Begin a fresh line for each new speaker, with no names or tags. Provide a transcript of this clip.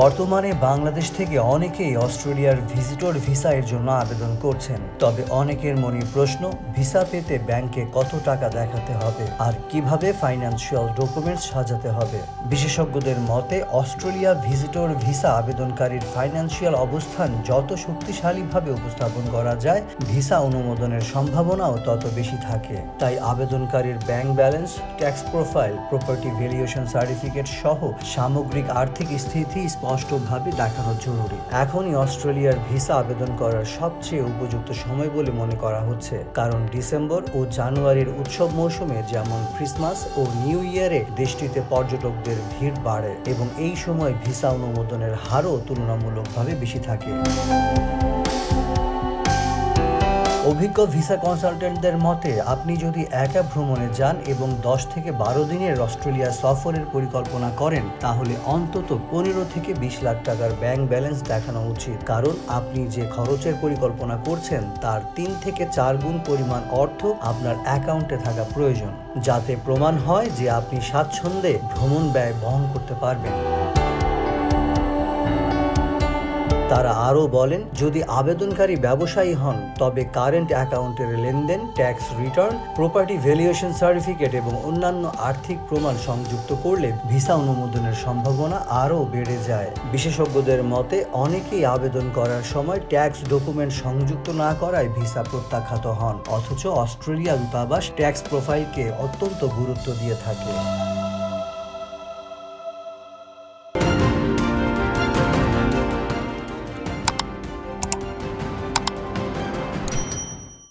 বর্তমানে বাংলাদেশ থেকে অনেকেই অস্ট্রেলিয়ার ভিজিটর ভিসা এর জন্য আবেদন করছেন। তবে অনেকের মনে প্রশ্ন, ভিসা পেতে ব্যাংকে কত টাকা দেখাতে হবে আর কীভাবে ফাইন্যান্সিয়াল ডকুমেন্টস সাজাতে হবে? বিশেষজ্ঞদের মতে, অস্ট্রেলিয়া ভিজিটর ভিসা আবেদনকারীর ফাইন্যান্সিয়াল অবস্থান যত শক্তিশালীভাবে উপস্থাপন করা যায়, ভিসা অনুমোদনের সম্ভাবনাও তত বেশি থাকে। তাই আবেদনকারীর bank balance, tax profile, property valuation certificate সহ সামগ্রিক আর্থিক স্থিতি স্পষ্টভাবে দেখানো জরুরি। এখনই অস্ট্রেলিয়ার ভিসা আবেদন করার সবচেয়ে উপযুক্ত সময় বলে মনে করা হচ্ছে। কারণ ডিসেম্বর ও জানুয়ারির উৎসব মৌসুমে যেমন ক্রিসমাস ও নিউ ইয়ারে দেশটিতে পর্যটকদের ভিড় বাড়ে এবং এই সময় ভিসা অনুমোদনের হারও তুলনামূলকভাবে বেশি থাকে। অভিজ্ঞ ভিসা কনসালটেন্টদের মতে, আপনি যদি একা ভ্রমণে যান এবং দশ থেকে বারো দিনের অস্ট্রেলিয়া সফরের পরিকল্পনা করেন, তাহলে অন্তত পনেরো থেকে বিশ লাখ টাকার ব্যাংক ব্যালেন্স দেখানো উচিত। কারণ আপনি যে খরচের পরিকল্পনা করছেন, তার তিন থেকে চার গুণ পরিমাণ অর্থ আপনার অ্যাকাউন্টে থাকা প্রয়োজন, যাতে প্রমাণ হয় যে আপনি স্বাচ্ছন্দ্যে ভ্রমণ ব্যয় বহন করতে পারবেন। তারা আরও বলেন, যদি আবেদনকারী ব্যবসায়ী হন, তবে কারেন্ট অ্যাকাউন্টের লেনদেন, tax return, property valuation certificate এবং অন্যান্য আর্থিক প্রমাণ সংযুক্ত করলে ভিসা অনুমোদনের সম্ভাবনা আরও বেড়ে যায়। বিশেষজ্ঞদের মতে, অনেকেই আবেদন করার সময় ট্যাক্স ডকুমেন্ট সংযুক্ত না করায় ভিসা প্রত্যাখ্যাত হন, অথচ অস্ট্রেলিয়া দূতাবাস ট্যাক্স প্রোফাইলকে অত্যন্ত গুরুত্ব দিয়ে থাকে।